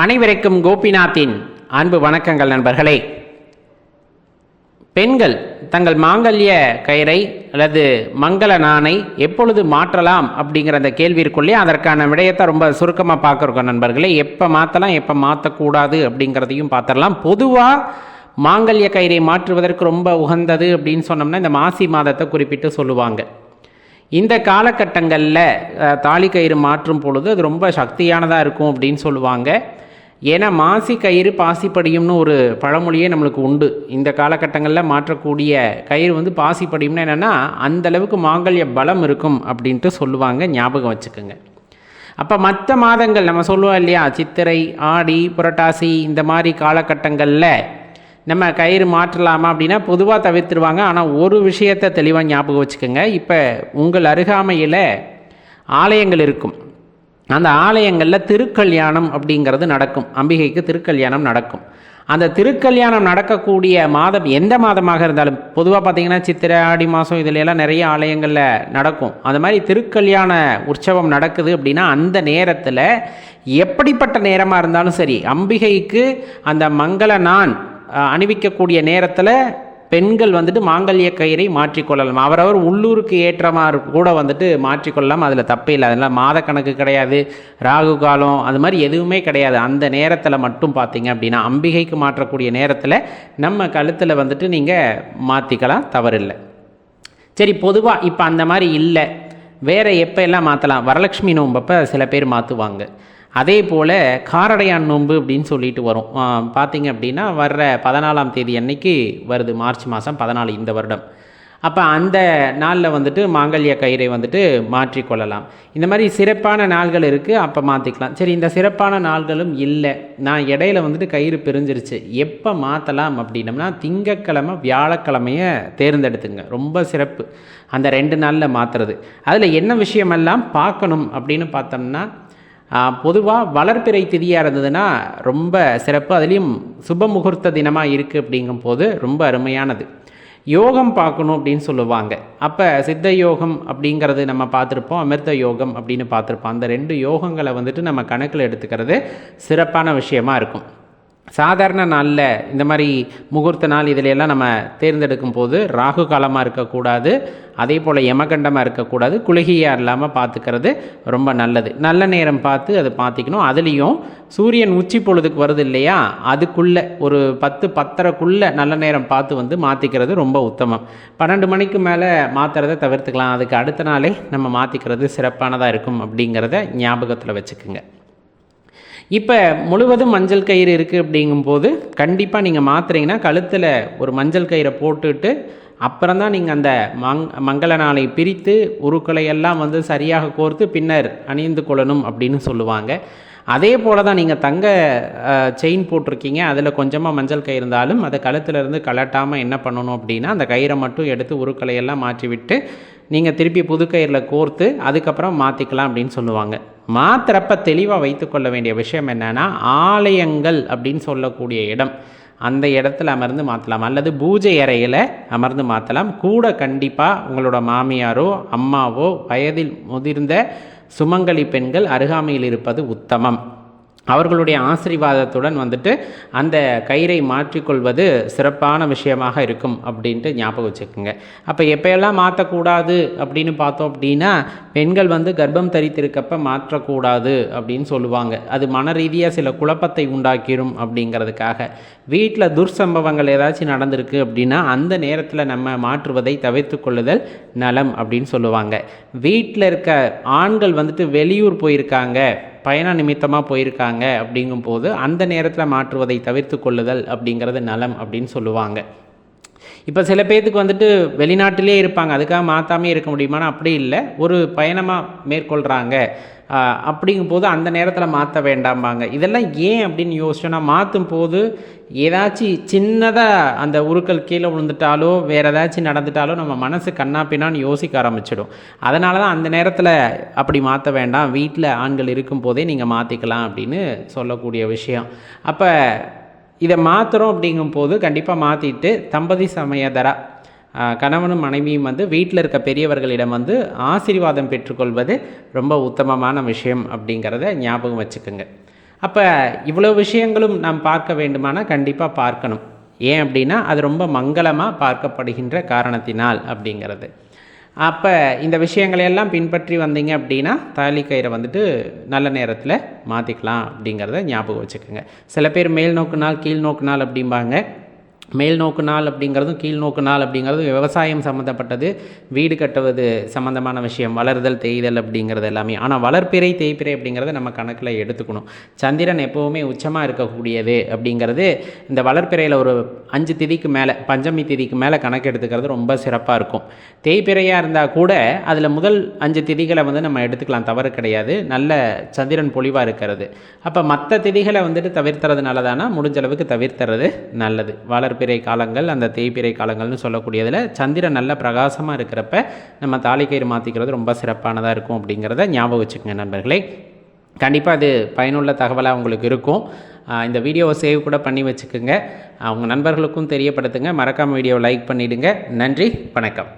அனைவருக்கும் கோபிநாத்தின் அன்பு வணக்கங்கள் நண்பர்களே. பெண்கள் தங்கள் மாங்கல்ய கயிறை அல்லது மங்கள நாணை எப்பொழுது மாற்றலாம் அப்படிங்கிற அந்த கேள்விக்குள்ளே அதற்கான விடயத்தை ரொம்ப சுருக்கமாக பார்க்குறோம் நண்பர்களே. எப்போ மாற்றலாம் எப்போ மாற்றக்கூடாது அப்படிங்கிறதையும் பார்த்துடலாம். பொதுவாக மாங்கல்ய கயிறை மாற்றுவதற்கு ரொம்ப உகந்தது அப்படின்னு சொன்னோம்னா இந்த மாசி மாதத்தை குறிப்பிட்டு சொல்லுவாங்க. இந்த காலகட்டங்களில் தாலி கயிறு மாற்றும் பொழுது அது ரொம்ப சக்தியானதாக இருக்கும் அப்படின்னு சொல்லுவாங்க. ஏன்னா மாசி கயிறு பாசிப்படியும்னு ஒரு பழமொழியே நம்மளுக்கு உண்டு. இந்த காலகட்டங்களில் மாற்றக்கூடிய கயிறு வந்து பாசிப்படியும்னு என்னென்னா அந்தளவுக்கு மாங்கல்ய பலம் இருக்கும் அப்படின்ட்டு சொல்லுவாங்க ஞாபகம் வச்சுக்கோங்க. அப்போ மற்ற மாதங்கள் நம்ம சொல்லுவோம் இல்லையா சித்திரை ஆடி புரட்டாசி இந்த மாதிரி காலகட்டங்களில் நம்ம கயிறு மாற்றலாமா அப்படின்னா பொதுவாக தவிர்த்துருவாங்க. ஆனால் ஒரு விஷயத்தை தெளிவாக ஞாபகம் வச்சுக்கோங்க. இப்போ உங்கள் அருகாமையில் ஆலயங்கள் இருக்கும். அந்த ஆலயங்களில் திருக்கல்யாணம் அப்படிங்கிறது நடக்கும். அம்பிகைக்கு திருக்கல்யாணம் நடக்கும். அந்த திருக்கல்யாணம் நடக்கக்கூடிய மாதம் எந்த மாதமாக இருந்தாலும் பொதுவாக பார்த்தீங்கன்னா சித்திரை ஆடி மாதம் இதுல நிறைய ஆலயங்களில் நடக்கும். அந்த மாதிரி திருக்கல்யாண உற்சவம் நடக்குது அப்படின்னா அந்த நேரத்தில் எப்படிப்பட்ட நேரமாக இருந்தாலும் சரி அம்பிகைக்கு அந்த மங்கள நான் அணிவிக்கக்கூடிய நேரத்தில் பெண்கள் வந்துட்டு மாங்கல்ய கயிறை மாற்றிக்கொள்ளலாம் அவரவர் உள்ளூருக்கு ஏற்றமாறு கூட வந்துட்டு மாற்றிக்கொள்ளலாம் அதில் தப்பே இல்லை. அதெல்லாம் மாத கணக்கு கிடையாது. ராகு காலம் அது மாதிரி எதுவுமே கிடையாது. அந்த நேரத்தில் மட்டும் பார்த்தீங்க அப்படின்னா அம்பிகைக்கு மாற்றக்கூடிய நேரத்தில் நம்ம கழுத்தில் வந்துட்டு நீங்கள் மாற்றிக்கலாம் தவறில்லை. சரி பொதுவாக இப்போ அந்த மாதிரி இல்லை. வேறு எப்போ எல்லாம் மாற்றலாம் வரலட்சுமி நோம்பப்போ சில பேர் மாற்றுவாங்க அதே போல் காரடையான் நோன்பு அப்படின்னு சொல்லிட்டு வரும். பார்த்திங்க பார்த்தீங்க அப்படின்னா வர்ற பதினாலாம் தேதி அன்னைக்கு வருது. மார்ச் மாதம் பதினாலு இந்த வருடம். அப்போ அந்த நாளில் வந்துட்டு மாங்கல்ய கயிறை வந்துட்டு மாற்றிக்கொள்ளலாம் இந்த மாதிரி சிறப்பான நாள்கள் இருக்குது அப்போ மாற்றிக்கலாம் சரி இந்த சிறப்பான நாள்களும் இல்லை. நான் இடையில வந்துட்டு கயிறு பிரிஞ்சிருச்சு. எப்போ மாற்றலாம் அப்படின்னம்னா திங்கக்கிழமை வியாழக்கிழமைய தேர்ந்தெடுத்துங்க. ரொம்ப சிறப்பு. அந்த ரெண்டு நாளில் மாற்றுறது அதில் என்ன விஷயமெல்லாம் பார்க்கணும் அப்படின்னு பார்த்தோம்னா பொதுவாக வளர்ப்பிறை திதியாக இருந்ததுன்னா ரொம்ப சிறப்பு. அதுலேயும் சுப முகூர்த்த தினமாக இருக்குது அப்படிங்கும்போது ரொம்ப அருமையானது. யோகம் பார்க்கணும் அப்படின்னு சொல்லுவாங்க. அப்போ சித்த யோகம் அப்படிங்கிறது நம்ம பார்த்துருப்போம். அமிர்த யோகம் அப்படின்னு பார்த்துருப்போம். அந்த ரெண்டு யோகங்களை வந்துட்டு நம்ம கணக்கில் எடுத்துக்கிறது சிறப்பான விஷயமா இருக்கும். சாதாரண நாளில் இந்த மாதிரி முகூர்த்த நாள் இதிலெல்லாம் நம்ம தேர்ந்தெடுக்கும் போது ராகு காலமாக இருக்கக்கூடாது அதே போல் யமகண்டமாக இருக்கக்கூடாது குளிகையாக இல்லாமல் பார்த்துக்கிறது ரொம்ப நல்லது. நல்ல நேரம் பார்த்து அதை பார்த்திக்கணும் அதுலேயும் சூரியன் உச்சி பொழுதுக்கு வருது இல்லையா? அதுக்குள்ளே ஒரு பத்து பத்தரைக்குள்ளே நல்ல நேரம் பார்த்து வந்து மாற்றிக்கிறது ரொம்ப உத்தமம். பன்னெண்டு மணிக்கு மேலே மாற்றுறதை தவிர்த்துக்கலாம். அதுக்கு அடுத்த நாளே நம்ம மாற்றிக்கிறது சிறப்பானதாக இருக்கும் அப்படிங்கிறத ஞாபகத்தில் வச்சுக்கோங்க. இப்போ முழுவதும் மஞ்சள் கயிறு இருக்குது அப்படிங்கும்போது கண்டிப்பாக நீங்கள் மாற்றுறீங்கன்னா கழுத்தில் ஒரு மஞ்சள் கயிறை போட்டுட்டு அப்புறம் தான் நீங்கள் அந்த மங் மங்கள நாளை பிரித்து உருக்களை எல்லாம் வந்து சரியாக கோர்த்து பின்னர் அணிந்து கொள்ளணும் அப்படின்னு சொல்லுவாங்க. அதே போல் தான் நீங்கள் தங்க செயின் போட்டிருக்கீங்க. அதில் கொஞ்சமாக மஞ்சள் கயிறு இருந்தாலும் அதை கழுத்துலேருந்து கலட்டாமல் என்ன பண்ணணும் அப்படின்னா அந்த கயிறை மட்டும் எடுத்து உருக்களை எல்லாம் மாற்றி விட்டு நீங்கள் திருப்பி புது கயிறில் கோர்த்து அதுக்கப்புறம் மாற்றிக்கலாம் அப்படின்னு சொல்லுவாங்க. மாத்திரப்ப தெளிவாக வைத்துக்கொள்ள வேண்டிய விஷயம் என்னென்னா ஆலயங்கள் அப்படின்னு சொல்லக்கூடிய இடம். அந்த இடத்துல அமர்ந்து மாற்றலாம் அல்லது பூஜை அறையில் அமர்ந்து மாற்றலாம் கூட கண்டிப்பாக உங்களோட மாமியாரோ அம்மாவோ வயதில் முதிர்ந்த சுமங்கலி பெண்கள் அருகாமையில் இருப்பது உத்தமம். அவர்களுடைய ஆசீர்வாதத்துடன் வந்துட்டு அந்த கயிறை மாற்றிக்கொள்வது சிறப்பான விஷயமாக இருக்கும் அப்படின்ட்டு ஞாபகம் வச்சுக்கோங்க. அப்போ எப்போயெல்லாம் மாற்றக்கூடாது அப்படின்னு பார்த்தோம் அப்படின்னா பெண்கள் வந்து கர்ப்பம் தரித்திருக்கப்ப மாற்றக்கூடாது அப்படின்னு சொல்லுவாங்க. அது மன ரீதியாக சில குழப்பத்தை உண்டாக்கிடும் அப்படிங்கிறதுக்காக. வீட்டில் துர்சம்பவங்கள் ஏதாச்சும் நடந்திருக்கு அப்படின்னா அந்த நேரத்தில் நம்ம மாற்றுவதை தவிர்த்து கொள்ளுதல் நலம் அப்படின்னு சொல்லுவாங்க. வீட்டில் இருக்க ஆண்கள் வந்துட்டு வெளியூர் போயிருக்காங்க. பயண நிமித்தமாக போயிருக்காங்க அப்படிங்கும்போது அந்த நேரத்தில் மாற்றுவதை தவிர்த்து கொள்ளுதல் அப்படிங்கிறது நலம் அப்படின்னு சொல்லுவாங்க. இப்போ சில பேர்த்துக்கு வந்துட்டு வெளிநாட்டிலே இருப்பாங்க. அதுக்காக மாற்றாமே இருக்க முடியுமானா அப்படி இல்லை. ஒரு பயணமாக மேற்கொள்கிறாங்க அப்படிங்கும்போது அந்த நேரத்தில் மாற்ற வேண்டாம்பாங்க. இதெல்லாம் ஏன் அப்படின்னு யோசிச்சோன்னா மாற்றும் போது ஏதாச்சும் சின்னதாக அந்த உருக்கள் கீழே விழுந்துட்டாலோ வேறு ஏதாச்சும் நடந்துட்டாலோ நம்ம மனசு கண்ணா பின்னான்னு யோசிக்க ஆரம்பிச்சிடும். அதனால தான் அந்த நேரத்தில் அப்படி மாற்ற வேண்டாம். வீட்டில் ஆண்கள் இருக்கும் போதே நீங்கள் மாற்றிக்கலாம் அப்படின்னு சொல்லக்கூடிய விஷயம். அப்போ இதை மாற்றுறோம் அப்படிங்கும்போது கண்டிப்பாக மாற்றிட்டு தம்பதி சமயதரா கணவனும் மனைவியும் வந்து வீட்டில் இருக்க பெரியவர்களிடம் வந்து ஆசீர்வாதம் பெற்றுக்கொள்வது ரொம்ப உத்தமமான விஷயம் அப்படிங்கிறத ஞாபகம் வச்சுக்கோங்க. அப்போ இவ்வளோ விஷயங்களும் நாம் பார்க்க வேண்டுமானால் கண்டிப்பாக பார்க்கணும். ஏன் அப்படின்னா அது ரொம்ப மங்களமாக பார்க்கப்படுகின்ற காரணத்தினால் அப்படிங்கிறது. அப்போ இந்த விஷயங்களையெல்லாம் பின்பற்றி வந்தீங்க அப்படின்னா தாலி கயிறை வந்துட்டு நல்ல நேரத்தில் மாற்றிக்கலாம் அப்படிங்கிறத ஞாபகம் வச்சுக்கோங்க. சில பேர் மேல் நோக்கு நாள் கீழ் நோக்கு நாள் அப்படிம்பாங்க. மேல் நோக்கு நாள் அப்படிங்கிறதும் கீழ் நோக்கு நாள் அப்படிங்கிறதும் விவசாயம் சம்மந்தப்பட்டது வீடு கட்டுவது சம்மந்தமான விஷயம் வளர்தல் தேய்தல் அப்படிங்கிறது எல்லாமே. ஆனால் வளர்ப்பிறை தேய்ப்பிறை அப்படிங்கிறத நம்ம கணக்கில் எடுத்துக்கணும். சந்திரன் எப்போவுமே உச்சமாக இருக்கக்கூடியது அப்படிங்கிறது இந்த வளர்ப்பிறையில் ஒரு அஞ்சு திதிக்கு மேலே பஞ்சமி திதிக்கு மேலே கணக்கு எடுத்துக்கிறது ரொம்ப சிறப்பாக இருக்கும். தேய்ப்பிறையாக இருந்தால் கூட அதில் முதல் அஞ்சு திதிகளை வந்து நம்ம எடுத்துக்கலாம் தவறு கிடையாது. நல்ல சந்திரன் பொலிவாக இருக்கிறது. அப்போ மற்ற திதிகளை வந்துட்டு தவிர்த்துறது நல்லதானா? முடிஞ்ச அளவுக்கு தவிர்த்துறது நல்லது. வளர்ப்பு வளர்ப்பிறை காலங்கள் அந்த தேய்பிறை காலங்கள்னு சொல்லக்கூடியதில் சந்திரன் நல்ல பிரகாசமாக இருக்கிறப்ப நம்ம தாலிக்கயிறு மாற்றிக்கிறது ரொம்ப சிறப்பானதாக இருக்கும் அப்படிங்கிறத ஞாபகம் வச்சுக்கோங்க நண்பர்களே. கண்டிப்பாக அது பயனுள்ள தகவலாக உங்களுக்கு இருக்கும். இந்த வீடியோவை சேவ் கூட பண்ணி வச்சுக்கோங்க. உங்கள் நண்பர்களுக்கும் தெரியப்படுத்துங்க. மறக்காமல் வீடியோவை லைக் பண்ணிவிடுங்க நன்றி வணக்கம்.